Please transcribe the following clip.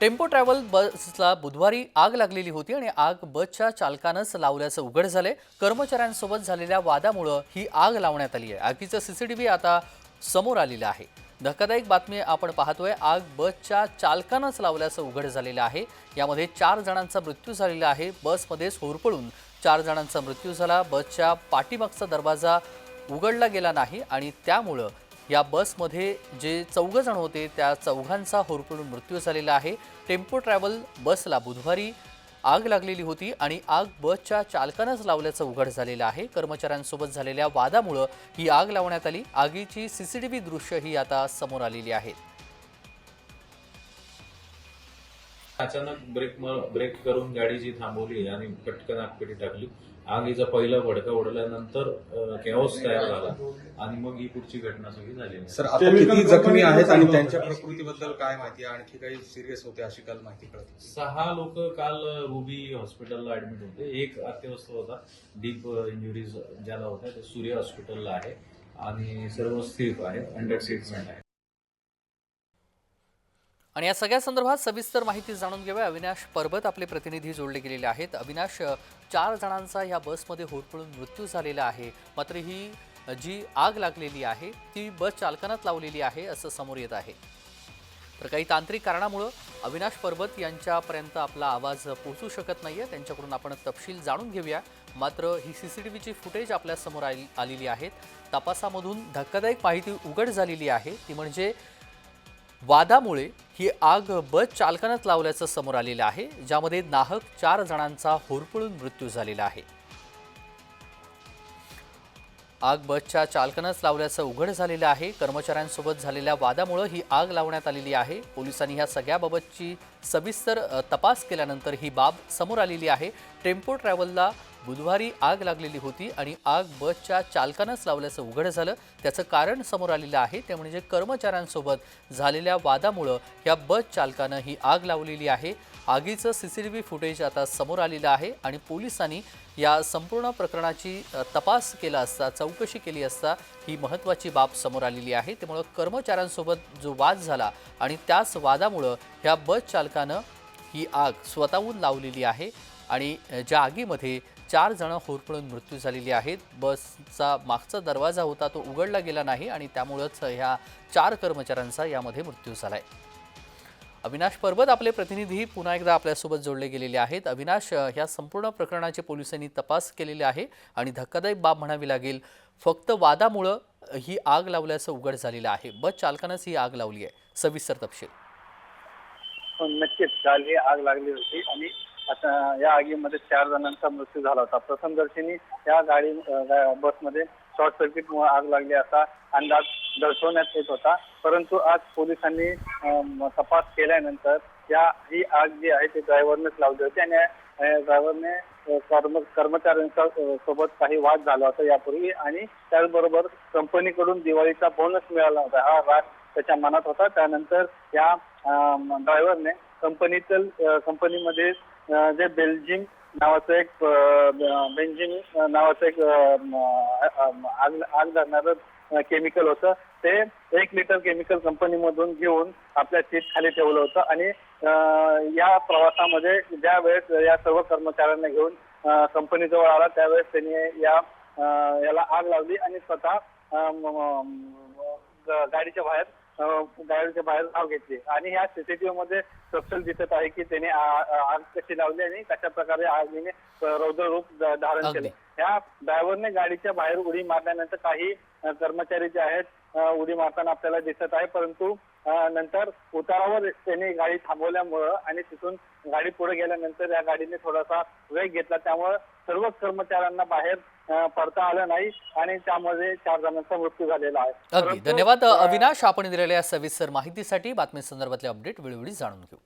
Tempo travel बसला बुधवारी आग लागलेली होती आणि आग बसच्या चालकानंच लावल्याचं उघड झालंय. कर्मचाऱ्यांसोबत झालेल्या वादामुळं ही आग लावण्यात आली आहे. आगीचं सीसीटीव्ही आता समोर आलेलं आहे. धक्कादायक बातमी आपण पाहतोय आग बसच्या चालकानंच लावल्याचं उघड झालेलं आहे. यामध्ये चार जणांचा मृत्यू झालेला आहे. बसमध्येच होरपळून चार जणांचा मृत्यू झाला. बसच्या पाठीमागचा दरवाजा उघडला गेला नाही आणि त्यामुळं या बसमध्ये जे चौघं जण होते त्या चौघांचा होरपडून मृत्यू झालेला आहे. टेम्पो ट्रॅव्हल बसला बुधवारी आग लागलेली होती आणि आग बसच्या चालकानंच लावल्याचं उघड झालेलं आहे. कर्मचाऱ्यांसोबत झालेल्या वादामुळं ही आग लावण्यात आली. आगीची सी सी टी दृश्य ही आता समोर आलेली आहेत अचानक ब्रेक म- ब्रेक करून गाडी जी थांबवली आणि पटकन आगपेटी टाकली. आगीचा पहिला भडका उडल्यानंतर केओस तयार झाला. आणि मग ही पुढची घटना सगळी झाली. सर आता किती जखमी आहेत आणि त्यांच्या प्रकृतीबद्दल काय माहिती आहे? आणखी काही सिरियस होते अशी काल माहिती कळत. सहा लोक काल रुबी हॉस्पिटलला ऍडमिट होते. एक अत्यवस्थ होता. डीप इंजुरीज ज्याला होत्या ते सूर्य हॉस्पिटलला आहे. आणि सर्व स्थिर आहेत अंडर ट्रीटमेंट आहे. आणि या सगळ्या संदर्भात सविस्तर माहिती जाणून घेऊया. अविनाश परबत आपले प्रतिनिधी जोडले गेलेले आहेत. अविनाश चार जणांचा ह्या बसमध्ये होरपळून मृत्यू झालेला आहे. मात्र ही जी आग लागलेली आहे ती बस चालकानात लावलेली आहे असं समोर येत आहे. तर काही तांत्रिक कारणामुळं अविनाश परबत यांच्यापर्यंत आपला आवाज पोहोचू शकत नाही आहे त्यांच्याकडून आपण तपशील जाणून घेऊया. मात्र ही सी सी टी व्हीची फुटेज आपल्यासमोर आली आलेली आहेत. तपासामधून धक्कादायक माहिती उघड झालेली आहे. ती म्हणजे वादामुळे ही आग बस चालकानंच लावल्याचं समोर आलेलं आहे ज्यामध्ये नाहक चार जणांचा होरपळून मृत्यू झालेला आहे. आग बसच्या चालकानंच लावल्याचं उघड झालेलं आहे. कर्मचाऱ्यांसोबत झालेल्या वादामुळं ही आग लावण्यात आलेली आहे. पोलिसांनी ह्या सगळ्याबाबतची सविस्तर तपास केल्यानंतर ही बाब समोर आलेली आहे. टेम्पो ट्रॅव्हलला बुधवारी आग लागलेली होती आणि आग बसच्या चालकानंच लावल्याचं उघड झालं. त्याचं कारण समोर आलेलं आहे. ते म्हणजे कर्मचाऱ्यांसोबत झालेल्या वादामुळं या बस चालकानं ही आग लावलेली आहे. आगीचं C C T V footage आता समोर आलेलं आहे आणि पोलिसांनी या संपूर्ण प्रकरणाची तपास केला असता चौकशी केली असता ही महत्त्वाची बाब समोर आलेली आहे. त्यामुळं कर्मचाऱ्यांसोबत जो वाद झाला आणि त्याच वादामुळं ह्या बस चालकानं ही आग स्वतःहून लावलेली आहे आणि ज्या आगीमध्ये चार जण होरपळून मृत्यू झालेली आहेत. बसचा मागचा दरवाजा होता तो उघडला गेला नाही आणि त्यामुळंच ह्या चार कर्मचाऱ्यांचा यामध्ये मृत्यू झाला आहे अविनाश पर्वत आपले प्रतिनिधी पुन्हा एकदा आपल्यासोबत जोडले गेलेले आहेत. अविनाश ह्या संपूर्ण प्रकरणाचे पोलिसांनी तपास केलेले आहे आणि धक्कादायक बाब म्हणावी लागेल फक्त वादामुळं ही आग लावल्याचं उघड झालेलं आहे. बस चालकानंच ही आग लावली आहे. सविस्तर तपशील. नक्कीच काल ही आग लागली होती आणि आता या आगीमध्ये चार जणांचा मृत्यू झाला होता. प्रथमदर्शनी या गाडी बसमध्ये शॉर्ट सर्किटमुळे आग लागली असा अंदाज दर्शवण्यात येत होता. परंतु आज पोलिसांनी तपास केल्यानंतर या ही आग जी आहे ती ड्रायव्हरनेच लावली होती आणि ड्रायव्हरने कर्म कर्मचाऱ्यांच्या सोबत काही वाद झाला होता यापूर्वी आणि त्याचबरोबर कंपनीकडून दिवाळीचा बोनस मिळाला होता. हा राग त्याच्या मनात होता. त्यानंतर या ड्रायव्हरने कंपनीतील कंपनीमध्ये जे बेल्जिम नावाचं एक बेंजिम नावाचं एक आग आग लागणार केमिकल होतं. ते एक लिटर केमिकल कंपनीमधून घेऊन आपल्या सीट खाली ठेवलं होतं आणि या प्रवासामध्ये ज्या वेळेस या सर्व कर्मचाऱ्यांना घेऊन कंपनीजवळ आला त्यावेळेस त्यांनी या याला आग लावली आणि स्वतः गाडीच्या बाहेर गाडीच्या बाहेर नाव घेतली. आणि ह्या सीसीटीव्ही मध्ये सक्षम दिसत आहे की त्याने आग कशी लावली आणि कशा प्रकारे आगीने रौद्र रूप धारण. केले. या ड्रायव्हरने गाडीच्या बाहेर उडी मारल्यानंतर काही कर्मचारी जे आहेत उडी मारताना आपल्याला दिसत आहे. परंतु नंतर उतारावर त्यांनी गाडी थांबवल्यामुळं आणि तिथून गाडी पुढे गेल्यानंतर या गाडीने थोडासा वेग घेतला. त्यामुळे सर्व कर्मचाऱ्यांना बाहेर पडता आलं नाही आणि त्यामध्ये चार जणांचा मृत्यू झालेला आहे. अगदी. धन्यवाद अविनाश. आपण दिलेल्या सविस्तर माहितीसाठी बातमी संदर्भातले अपडेट वेळोवेळी जाणून घेऊ.